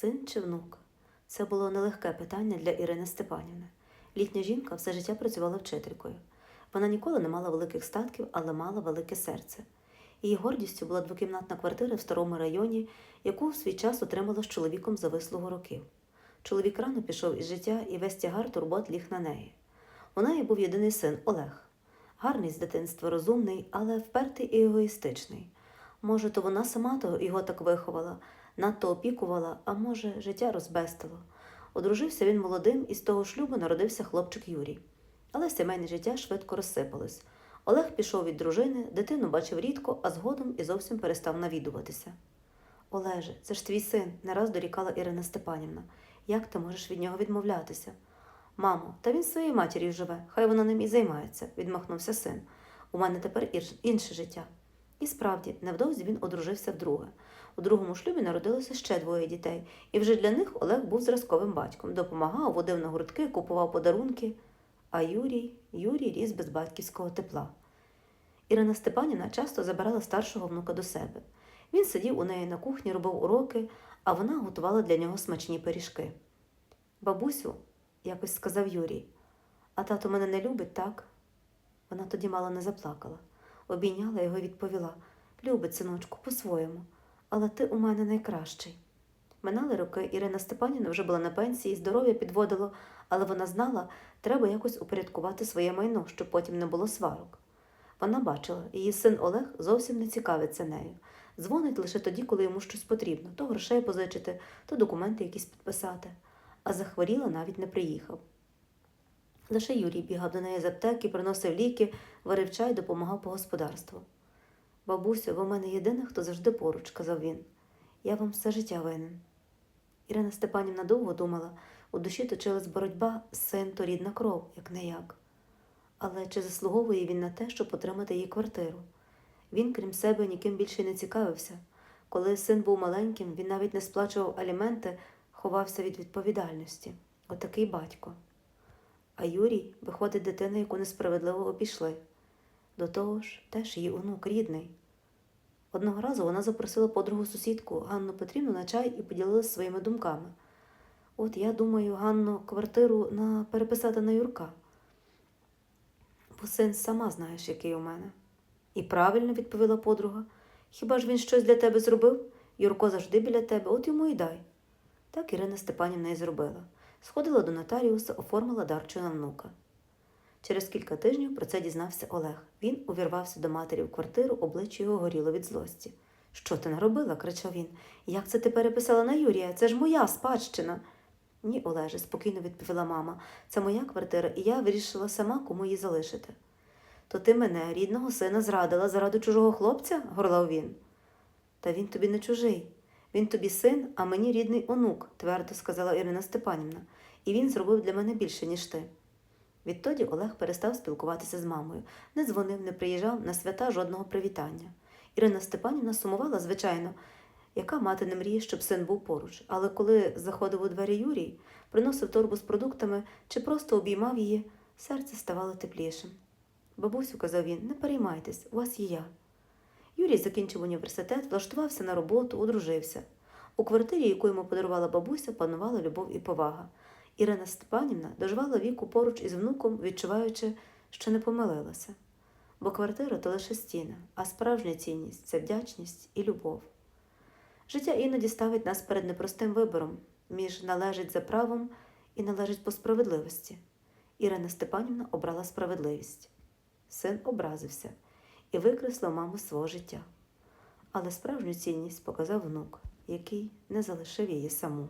Син чи внук? Це було нелегке питання для Ірини Степанівни. Літня жінка все життя працювала вчителькою. Вона ніколи не мала великих статків, але мала велике серце. Її гордістю була двокімнатна квартира в старому районі, яку в свій час отримала з чоловіком за вислугу років. Чоловік рано пішов із життя, і весь тягар турбот ліг на неї. У неї був єдиний син Олег. Гарний з дитинства, розумний, але впертий і егоїстичний. Може, то вона сама того його так виховала, надто опікувала, а може, життя розбестило. Одружився він молодим, і з того шлюбу народився хлопчик Юрій. Але сімейне життя швидко розсипалось. Олег пішов від дружини, дитину бачив рідко, а згодом і зовсім перестав навідуватися. Олеже, це ж твій син, не раз дорікала Ірина Степанівна. Як ти можеш від нього відмовлятися? Мамо, та він своєю матір'ю живе, хай вона ним і займається, відмахнувся син. У мене тепер інше життя. І справді, невдовзі він одружився вдруге. У другому шлюбі народилося ще двоє дітей, і вже для них Олег був зразковим батьком, допомагав, водив на гуртки, купував подарунки. А Юрій, Юрій ріс без батьківського тепла. Ірина Степанівна часто забирала старшого внука до себе. Він сидів у неї на кухні, робив уроки, а вона готувала для нього смачні пиріжки. Бабусю, якось сказав Юрій, а тато мене не любить, так? Вона тоді мало не заплакала, обійняла його і відповіла Любить, синочку, по-своєму, але ти у мене найкращий. Минали роки, Ірина Степанівна вже була на пенсії, здоров'я підводило, але вона знала, треба якось упорядкувати своє майно, щоб потім не було сварок. Вона бачила, її син Олег зовсім не цікавиться нею. Дзвонить лише тоді, коли йому щось потрібно то грошей позичити, то документи якісь підписати. А захворіла навіть не приїхав. Лише Юрій бігав до неї з аптеки, приносив ліки, варив чай, допомагав по господарству. Бабусю, ви в мене єдина, хто завжди поруч, казав він. Я вам все життя винен. Ірина Степанівна довго думала, у душі точилась боротьба, син то рідна кров, як не як. Але чи заслуговує він на те, щоб отримати її квартиру? Він, крім себе, ніким більше не цікавився. Коли син був маленьким, він навіть не сплачував аліменти, ховався від відповідальності. Отакий батько. А Юрій виходить дитина, яку несправедливо обійшли. До того ж, теж її онук рідний. Одного разу вона запросила подругу сусідку Ганну Петрівну на чай і поділилася своїми думками. От я думаю, Ганну квартиру на переписати на Юрка. Бо син сама знаєш, який у мене. І правильно відповіла подруга. Хіба ж він щось для тебе зробив? Юрко завжди біля тебе, от йому й дай. Так Ірина Степанівна і зробила. Сходила до нотаріуса, оформила дарчу на внука. Через кілька тижнів про це дізнався Олег. Він увірвався до матері в квартиру, обличчя його горіло від злості. Що ти наробила? кричав він. Як це ти переписала на Юрія? Це ж моя спадщина. Ні, Олеже, спокійно відповіла мама. Це моя квартира, і я вирішила сама, кому її залишити. То ти мене, рідного сина, зрадила заради чужого хлопця? горлав він. Та він тобі не чужий. Він тобі син, а мені рідний онук, твердо сказала Ірина Степанівна, і він зробив для мене більше, ніж ти. Відтоді Олег перестав спілкуватися з мамою, не дзвонив, не приїжджав на свята жодного привітання. Ірина Степанівна сумувала, звичайно, яка мати не мріє, щоб син був поруч. Але коли заходив у двері Юрій, приносив торбу з продуктами чи просто обіймав її, серце ставало теплішим. Бабусю, казав він, не переймайтесь, у вас є я. Юрій закінчив університет, влаштувався на роботу, одружився. У квартирі, яку йому подарувала бабуся, панувала любов і повага. Ірина Степанівна доживала віку поруч із внуком, відчуваючи, що не помилилася. Бо квартира то лише стіна, а справжня цінність це вдячність і любов. Життя іноді ставить нас перед непростим вибором між належить за правом і належить по справедливості. Ірина Степанівна обрала справедливість. Син образився і викреслив маму свого життя. Але справжню цінність показав внук, який не залишив її саму.